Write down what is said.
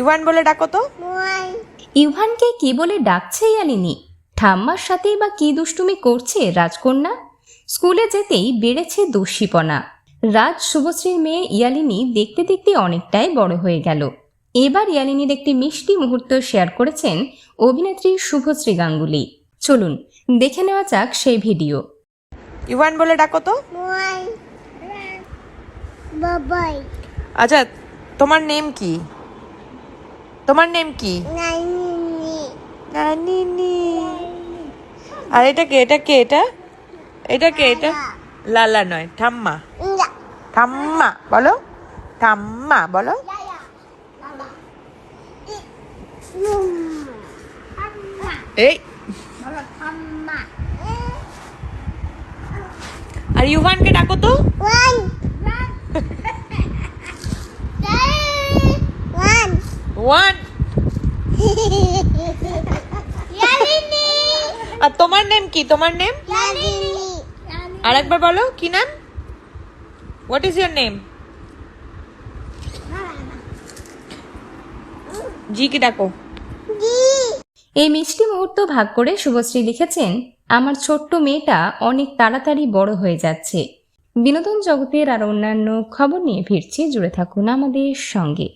Ivan বলে ডাকো তো। ইভানকে কি বলে ডাকছে ইয়ালিনী? ঠাম্মার সাথেই বা কি দুষ্টুমি করছে রাজকন্যা? স্কুলে যেতেই বেড়েছে দস্যিপনা রাজ শুভশ্রীর মেয়ে ইয়ালিনী দেখতে দেখতে অনেকটাই বড় হয়ে গেল। এবার ইয়ালিনীর একটি মিষ্টি মুহূর্ত শেয়ার করেছেন অভিনেত্রী শুভশ্রী গাঙ্গুলি। চলুন দেখে নেওয়া যাক সেই ভিডিও। ইভান বলে ডাকো তো। আচ্ছা তোমার নেম কি? তোমার নেম কি? নানিনি আর এটা কে? এটা কে? এটা? এটা কে? এটা? লালা। নয় ঠাম্মা। ঠাম্মা বলো। ঠাম্মা বলো। এই। আর ইউভানকে ডাকো তো ওয়ান ওয়ান ওয়ান ইয়ালিনি আর তোমার নেম কি? তোমার নেম ইয়ালিনি আরেকবার বলো কি নাম? হোয়াট ইজ ইয়ার নেম জি কি ডাকো। এই মিষ্টি মুহূর্ত ভাগ করে শুভশ্রী লিখেছেন আমার ছোট্ট মেয়েটা অনেক তাড়াতাড়ি বড় হয়ে যাচ্ছে। বিনোদন জগতের আর অন্যান্য খবর নিয়ে ফিরছি জুড়ে থাকুন আমাদের সঙ্গে।